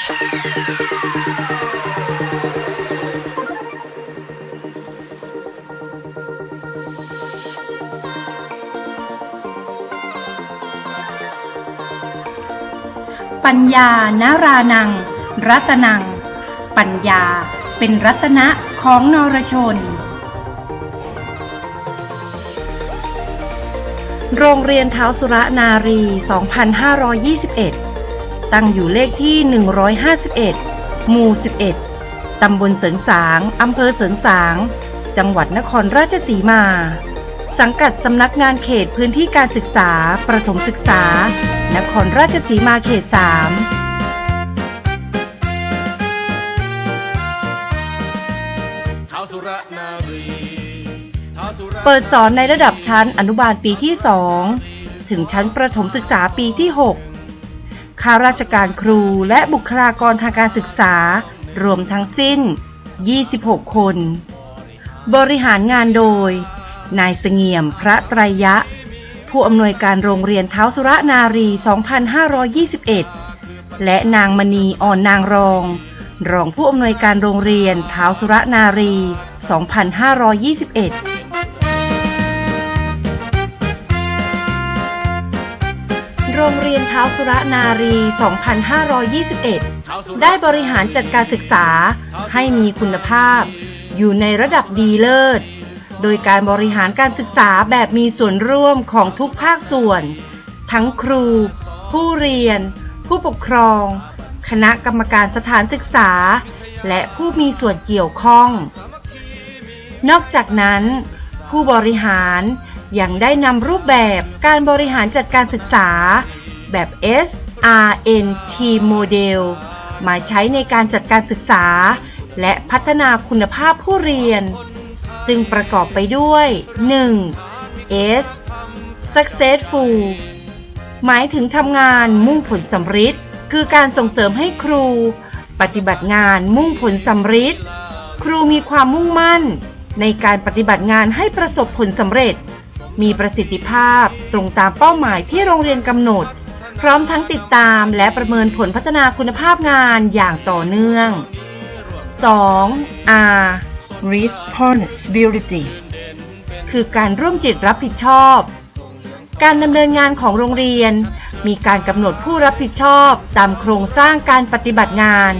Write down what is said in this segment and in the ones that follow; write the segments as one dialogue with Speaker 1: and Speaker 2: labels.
Speaker 1: ปัญญานารานัง รัตนัง ปัญญาเป็นรัตนะของนรชน โรงเรียนเท้าสุระนารี 2521 ตั้งอยู่เลขที่ 151 หมู่ 11 ตำบลเสริงสาง อำเภอเสริงสาง จังหวัดนครราชสีมา สังกัดสำนักงานเขตพื้นที่การศึกษา ประถมศึกษา นครราชสีมาเขต3
Speaker 2: ท้าวสุรนารีท้าวสุร
Speaker 1: เปิดสอนในระดับชั้นอนุบาลปีที่ 2 ถึงชั้นประถมศึกษาปีที่ 6 ข้าราชการครูและบุคลากรทางการศึกษา รวมทั้งสิ้น 26 คน บริหารงานโดย นายเสงี่ยมพระไตรยะ ผู้อำนวยการโรงเรียนเท้าสุรนารี 2521 และนางมณีอ่อนนางรอง รองผู้อำนวยการโรงเรียนเท้าสุรนารี 2521 โรงเรียนเท้าสุระนารี 2521
Speaker 2: ท้าวสุร
Speaker 1: ได้บริหารจัดการศึกษาให้มีคุณภาพ อยู่ในระดับดีเลิศ โดยการบริหารการศึกษาแบบมีส่วนร่วมของทุกภาคส่วน ทั้งครู ผู้เรียน ผู้ปกครอง คณะกรรมการสถานศึกษา และผู้มีส่วนเกี่ยวข้อง นอกจากนั้น ผู้บริหาร ยังได้นำรูปแบบการบริหารจัดการศึกษา แบบ SRNT Model มาใช้ในการจัดการศึกษา และพัฒนาคุณภาพผู้เรียน ซึ่งประกอบไปด้วย 1. S Successful หมายถึงทำงานมุ่งผลสำฤทธิ์คือการส่งเสริมให้ครู ปฏิบัติงานมุ่งผลสำฤทธิ์ครูมีความมุ่งมั่น ในการปฏิบัติงานให้ประสบผลสำเร็จ มีประสิทธิภาพตรงตามเป้าหมายที่โรงเรียนกำหนด พร้อมทั้งติดตามและประเมินผลพัฒนาคุณภาพงานอย่างต่อเนื่อง 2. R Responsibility คือการร่วมจิตรับผิดชอบ การดำเนินงานของโรงเรียน มีการกำหนดผู้รับผิดชอบตามโครงสร้างการปฏิบัติงาน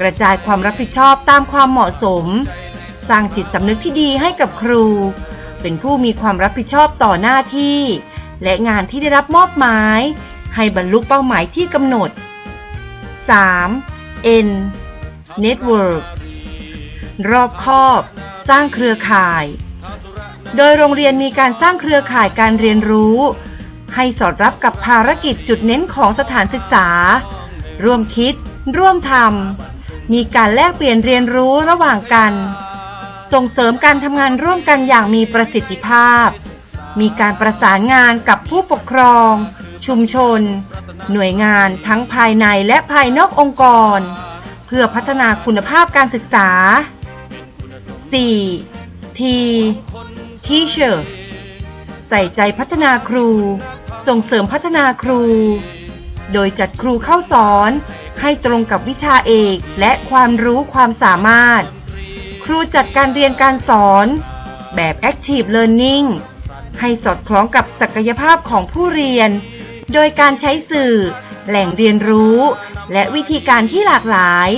Speaker 1: กระจายความรับผิดชอบตามความเหมาะสม สร้างจิตสำนึกที่ดีให้กับครู เป็นผู้มีความรับผิดชอบต่อหน้าที่ และงานที่ได้รับมอบหมาย ให้บรรลุเป้าหมายที่กำหนด 3. N Network รอบคอบ สร้างเครือข่าย โดยโรงเรียนมีการสร้างเครือข่ายการเรียนรู้ ให้สอดรับกับภารกิจจุดเน้นของสถานศึกษา ร่วมคิด ร่วมทำมีการแลกเปลี่ยนเรียนรู้ระหว่างกัน ส่งเสริมการทำงานร่วมกันอย่างมีประสิทธิภาพ มีการประสานงานกับผู้ปกครอง ชุมชน หน่วยงานทั้งภายในและภายนอกองค์กร เพื่อพัฒนาคุณภาพการศึกษา 4. T Teacher ใส่ใจพัฒนาครู ส่งเสริมพัฒนาครู โดยจัดครูเข้าสอน ให้ตรงกับวิชาเอกและความรู้ความสามารถ รูจัดการเรียนการสอน แบบ Active Learning ให้สอดคล้องกับศักยภาพของผู้เรียน โดยการใช้สื่อ แหล่งเรียนรู้ และวิธีการที่หลากหลาย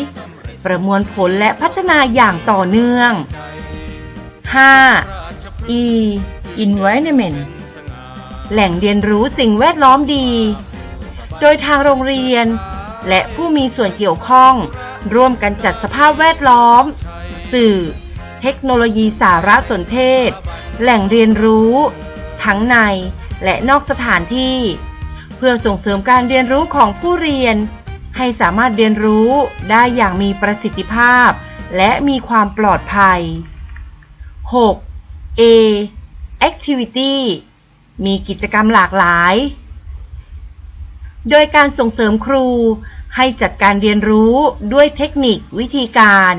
Speaker 1: ประมวลผลและพัฒนาอย่างต่อเนื่อง 5. E Environment แหล่งเรียนรู้สิ่งแวดล้อมดี โดยทางโรงเรียน และผู้มีส่วนเกี่ยวข้อง ร่วมกันจัดสภาพแวดล้อม สื่อ เทคโนโลยีสารสนเทศ แหล่งเรียนรู้ ทั้งในและนอกสถานที่ เพื่อส่งเสริมการเรียนรู้ของผู้เรียน ให้สามารถเรียนรู้ได้อย่างมีประสิทธิภาพ และมีความปลอดภัย 6. A Activity มีกิจกรรมหลากหลาย โดยการส่งเสริมครู ให้จัดการเรียนรู้ด้วยเทคนิค วิธีการ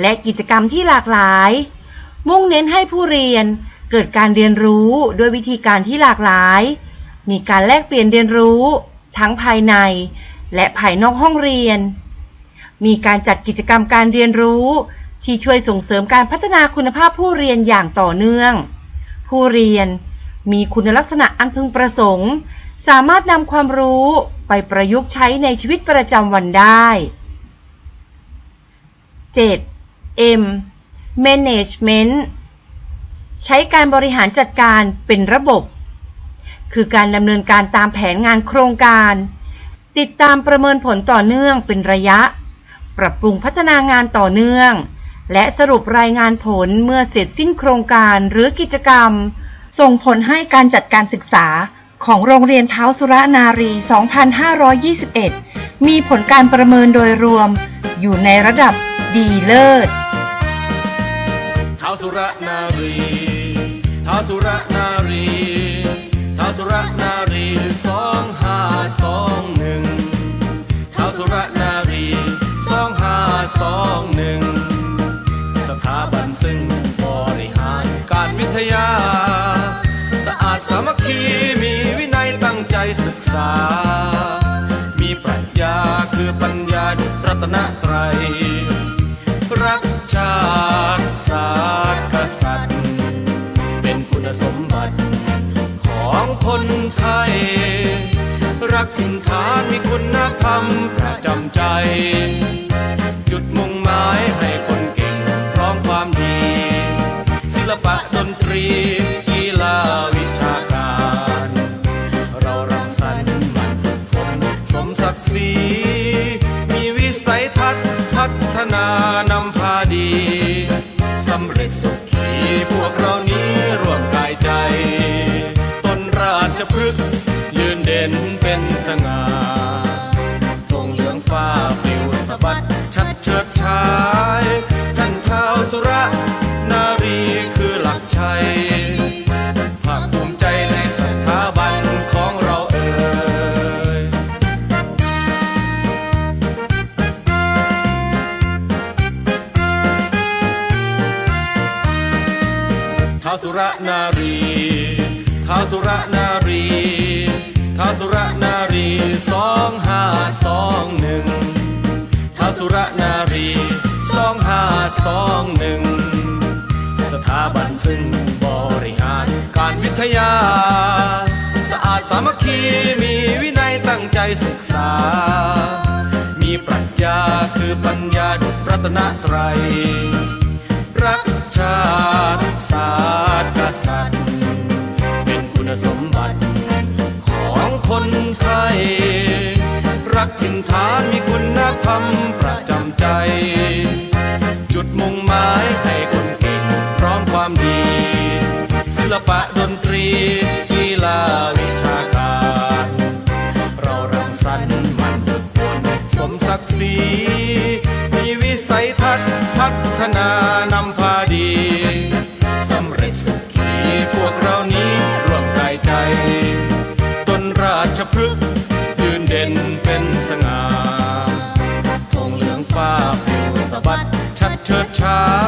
Speaker 1: และกิจกรรมที่หลากหลาย มุ่งเน้นให้ผู้เรียนเกิดการเรียนรู้ด้วยวิธีการที่หลากหลาย มีการแลกเปลี่ยนเรียนรู้ ทั้งภายใน และภายนอกห้องเรียน มีการจัดกิจกรรมการเรียนรู้ ที่ช่วยส่งเสริมการพัฒนาคุณภาพผู้เรียนอย่างต่อเนื่อง ผู้เรียน มีคุณลักษณะอันพึงประสงค์ สามารถนำความรู้ไปประยุกต์ใช้ในชีวิตประจำวันได้ 7. M Management ใช้การบริหารจัดการเป็นระบบ คือการดำเนินการตามแผนงานโครงการ ติดตามประเมินผลต่อเนื่องเป็นระยะ ปรับปรุงพัฒนางานต่อเนื่อง และสรุปรายงานผลเมื่อเสร็จสิ้นโครงการหรือกิจกรรม ส่งผลให้การจัดการศึกษาของโรงเรียนเท้าสุรนารี 2521 มีผลการประเมินโดยรวมอยู่ในระดับดีเลิศ
Speaker 2: ท้าสุรนารีท้าสุรนารี ดสามัคคีมีวินัยตั้งใจศึกษา มีปรัชญาคือปัญญาดุจรัตนตรัย รักชาติศาสตร์กษัตริย์ เป็นคุณสมบัติของคนไทย รักถิ่นฐานมีคุณธรรมประจำใจ จุดมุ่งหมายให้คนเก่งพร้อมความดี ศิลปะดนตรี เฉิดฉายท่านเท้าสุรนารีคือหลักชัยภาคภูมิใจในสถาบันของเราเอ่ยท้าวสุรนารีท้าวสุรนารีท้าวสุรนารีสองห้าสองหนึ่ง สุรนารีสองห้าสองหนึ่งสถาบันซึ่งบริหารการวิทยา สะอาดสามัคคีมีวินัยตั้งใจศึกษา มีปรัชญาคือปัญญาดุจรัตนตรัย รักชาติศาสตร์กษัตริย์ เป็นคุณสมบัติของคนไท รักถิ่นฐานมีคุณธรรมประจำใจ จุดมุ่งหมายให้คนเก่งพร้อมความดี ศิลปะดนตรีกีฬาวิชาการ เรารังสรรค์มันฝึกฝนสมศักดิ์ศรีมีวิสัยทัศน์พัฒนานำพาดีสำเร็จสุขีพวกเรานี้ร่วมกายใจ ต้นราชพฤกษ์ ง่าธงเหลืองฟ้าปลิวสะบัดชัดเฉิดฉาย